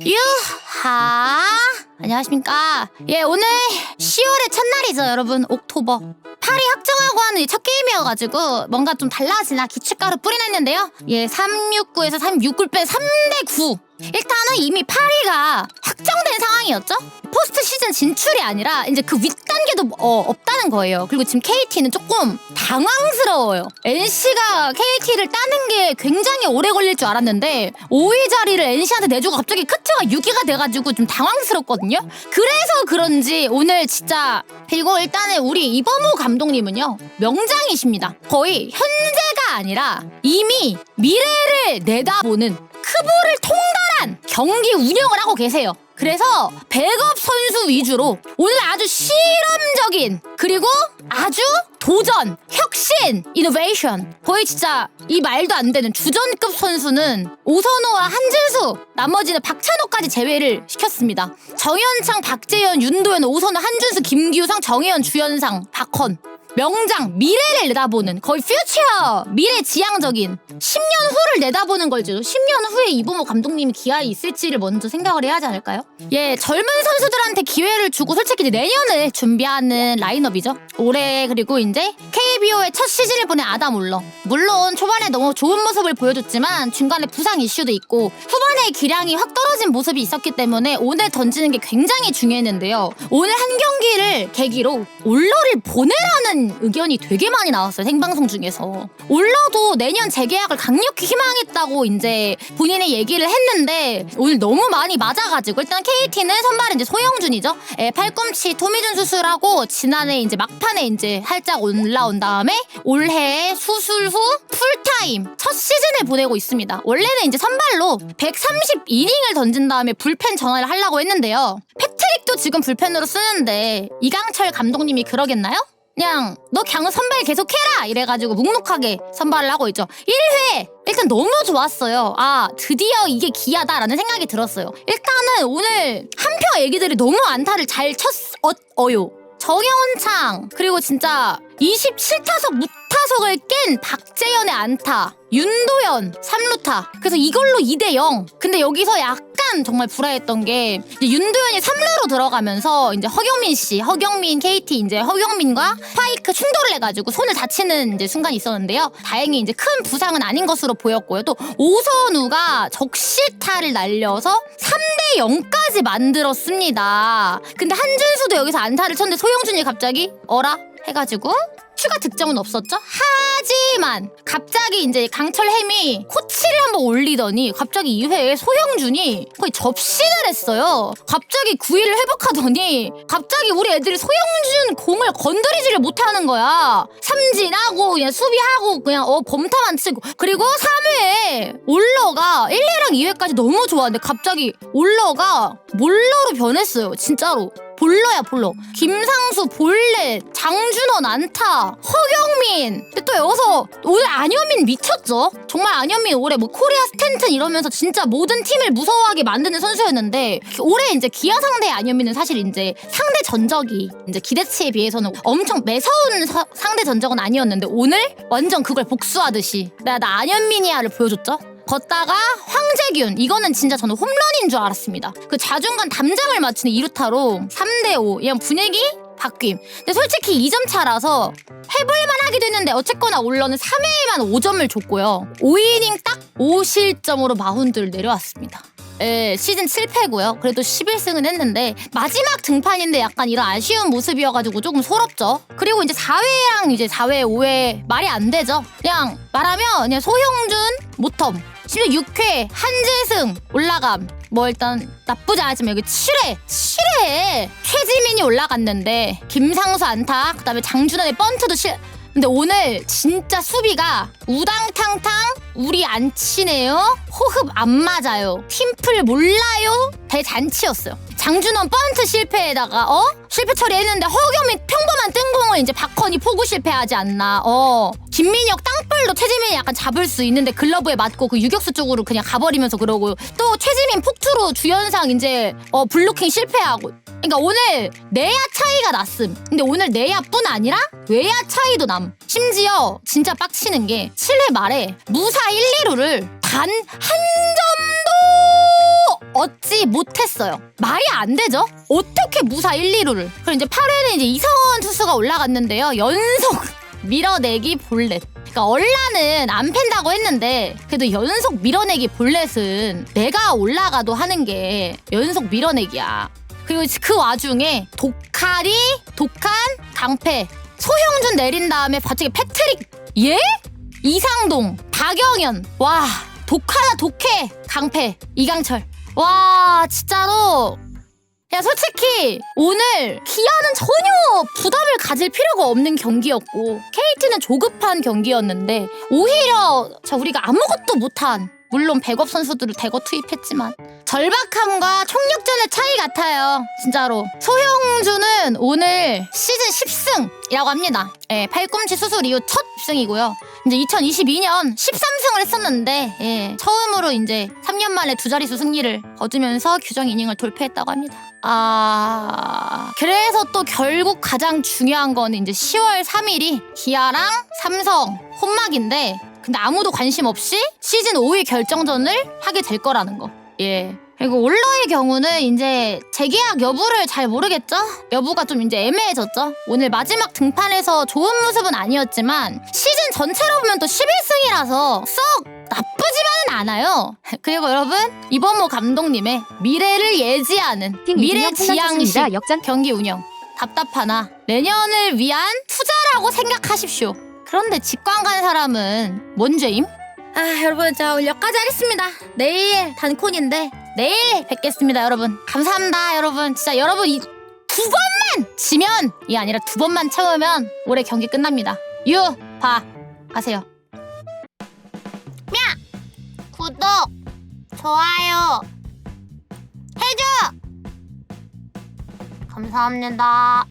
유하. 안녕하십니까. 예 오늘 10월의 첫날이죠 여러분. 옥토버. 파리 확정하고 하는 이첫 게임이어가지고 뭔가 좀 달라지나 기축가루 뿌리냈는데요. 예 369에서 369 빼 3대 9 일단은 이미 파리가 확정된 상황이었죠 포스트 시즌 진출이 아니라 이제 그 윗단계도 어, 없다는 거예요 그리고 지금 KT는 조금 당황스러워요 NC가 KT를 따는 게 굉장히 오래 걸릴 줄 알았는데 5위 자리를 NC한테 내주고 갑자기 크트가 6위가 돼가지고 좀 당황스럽거든요. 그래서 그런지 오늘 진짜 그리고 일단은 우리 이범호 감독님은요 명장이십니다. 거의 현재가 아니라 이미 미래를 내다보는 크보를 통달한 경기 운영을 하고 계세요. 그래서 백업 선수 위주로 오늘 아주 실험적인 그리고 아주 도전, 혁신, 이노베이션 거의 진짜 이 말도 안 되는 주전급 선수는 오선호와 한진수 나머지는 박찬호까지 제외를 시켰습니다. 정현창, 박재현, 윤도현, 오선호, 한준수, 김규성, 정혜연, 주현상, 박헌 명장 미래를 내다보는 거의 퓨처 미래 지향적인 10년 후를 내다보는 걸죠 10년 후에 이범호 감독님이 기아에 있을지를 먼저 생각을 해야 하지 않을까요? 예 젊은 선수들한테 기회를 주고 솔직히 내년을 준비하는 라인업이죠 올해 그리고 이제 KBO의 첫 시즌을 보낸 아담 울러 물론 초반에 너무 좋은 모습을 보여줬지만 중간에 부상 이슈도 있고 후반에 기량이 확 떨어진 모습이 있었기 때문에 오늘 던지는 게 굉장히 중요했는데요. 오늘 한 경기를 계기로 올러를 보내라는 의견이 되게 많이 나왔어요 생방송 중에서. 올러도 내년 재계약을 강력히 희망했다고 이제 본인이 얘기를 했는데 오늘 너무 많이 맞아가지고 일단 KT는 선발은 이제 소영준이죠. 예, 팔꿈치 토미준 수술하고 지난해 이제 막판에 이제 살짝 올라온 다 음에 올해 수술 후 풀타임 첫 시즌을 보내고 있습니다. 원래는 이제 선발로 130이닝을 던진 다음에 불펜 전환을 하려고 했는데요. 패트릭도 지금 불펜으로 쓰는데 이강철 감독님이 그러겠나요? 그냥 너 그냥 선발 계속해라! 이래가지고 묵묵하게 선발을 하고 있죠. 1회 일단 너무 좋았어요. 아 드디어 이게 기아다라는 생각이 들었어요. 일단은 오늘 한표 애기들이 너무 안타를 잘 쳤어요 정영원창 그리고 진짜 27타석 무타석을 깬 박재현의 안타 윤도현 3루타. 그래서 이걸로 2대0 근데 여기서 약 간 정말 불화했던 게 이제 윤도현이 3루로 들어가면서 이제 허경민 씨 허경민 KT 이제 허경민과 파이크 충돌을 해가지고 손을 다치는 이제 순간이 있었는데요. 다행히 이제 큰 부상은 아닌 것으로 보였고요. 또 오선우가 적시타를 날려서 3대 0까지 만들었습니다. 근데 한준수도 여기서 안타를 쳤는데 소영준이 갑자기 어라 해가지고 추가 득점은 없었죠. 하지만 갑자기 이제 강철 햄이 코치를 한번 올리더니 갑자기 2회에 소영준이 거의 접신을 했어요. 갑자기 9위를 회복하더니 갑자기 우리 애들이 소영준 공을 건드리지를 못하는 거야. 삼진하고 그냥 수비하고 그냥 어 범타만 치고 그리고 3회에 올러가 1회랑 2회까지 너무 좋았는데 갑자기 올러가 몰러로 변했어요. 진짜로. 볼러야 볼러. 김상수 볼넷 장준원 안타 허경민. 근데 또 여기서 오늘 안현민 미쳤죠? 정말 안현민 올해 뭐 코리아 스탠튼 이러면서 진짜 모든 팀을 무서워하게 만드는 선수였는데 올해 이제 기아 상대 안현민은 사실 이제 상대 전적이 이제 기대치에 비해서는 엄청 매서운 서- 상대 전적은 아니었는데 오늘 완전 그걸 복수하듯이. 내가 나 안현민이야를 보여줬죠 걷다가 황재균 이거는 진짜 저는 홈런인 줄 알았습니다. 그 자중간 담장을 맞추는 이루타로 3대5 그냥 분위기 바뀜. 근데 솔직히 2점 차라서 해볼만 하기도 했는데 어쨌거나 올러는 3회에만 5점을 줬고요. 5이닝 딱 5실점으로 마운드를 내려왔습니다. 예, 시즌 7패고요. 그래도 11승은 했는데 마지막 등판인데 약간 이런 아쉬운 모습이어가지고 조금 서럽죠. 그리고 이제 4회랑 이제 4회, 5회 말이 안 되죠. 그냥 말하면 그냥 소형준 모텀. 심지어 6회 한재승 올라감. 뭐 일단 나쁘지 않지만 여기 7회 7회에 최지민이 올라갔는데 김상수 안타 그다음에 장준환의 번트도 실 근데 오늘 진짜 수비가 우당탕탕 우리 안 치네요 호흡 안 맞아요. 팀플 몰라요? 대잔치였어요. 장준원 번트 실패에다가 어? 실패 처리했는데 허경민 평범한 뜬공을 이제 박헌이 포구 실패하지 않나. 어. 김민혁 땅볼도 최지민이 약간 잡을 수 있는데 글러브에 맞고 그 유격수 쪽으로 그냥 가버리면서 그러고. 또 최지민 폭투로 주연상 이제 어 블로킹 실패하고. 그러니까 오늘 내야 차이가 났음. 근데 오늘 내야뿐 아니라 외야 차이도 남. 심지어 진짜 빡치는 게 7회 말에 무사 1, 2루를 단 한 점도 얻지 못했어요. 말이 안 되죠? 어떻게 무사 1, 2루를. 그럼 이제 8회는 이제 이성원 투수가 올라갔는데요. 연속 밀어내기 볼넷. 그러니까 얼라는 안 팬다고 했는데 그래도 연속 밀어내기 볼넷은 내가 올라가도 하는 게 연속 밀어내기야. 그리고 그 와중에 독칼이 독한 강패 소형준 내린 다음에 갑자기 패트릭 예? 이상동 박영현 와 독하다 독해. 강패. 이강철. 와 진짜로. 야 솔직히 오늘 기아는 전혀 부담을 가질 필요가 없는 경기였고 KT는 조급한 경기였는데 오히려 자 우리가 아무것도 못한 물론 백업 선수들을 대거 투입했지만 절박함과 총력전의 차이 같아요. 진짜로. 소형주는 오늘 시즌 10승이라고 합니다. 예, 팔꿈치 수술 이후 첫 10승이고요 이제 2022년 13승을 했었는데 예, 처음으로 이제 3년 만에 두 자릿수 승리를 거두면서 규정 이닝을 돌파했다고 합니다. 아 그래서 또 결국 가장 중요한 거는 이제 10월 3일이 기아랑 삼성 혼막인데 근데 아무도 관심 없이 시즌 5위 결정전을 하게 될 거라는 거. 예. 그리고 올러의 경우는 이제 재계약 여부를 잘 모르겠죠? 여부가 좀 이제 애매해졌죠? 오늘 마지막 등판에서 좋은 모습은 아니었지만 시즌 전체로 보면 또 11승이라서 썩 나쁘지만은 않아요. 그리고 여러분 이범호 감독님의 미래를 예지하는 미래 지향식 역전 경기 운영 답답하나 내년을 위한 투자라고 생각하십시오. 그런데 직관 간 사람은 뭔 죄임? 아 여러분 자 오늘 여기까지 하겠습니다. 내일 단콘인데 내일 뵙겠습니다 여러분. 감사합니다 여러분. 진짜 여러분 이 두 번만 지면 이 아니라 두 번만 참으면 올해 경기 끝납니다. 유바 가세요. 야 구독 좋아요 해줘. 감사합니다.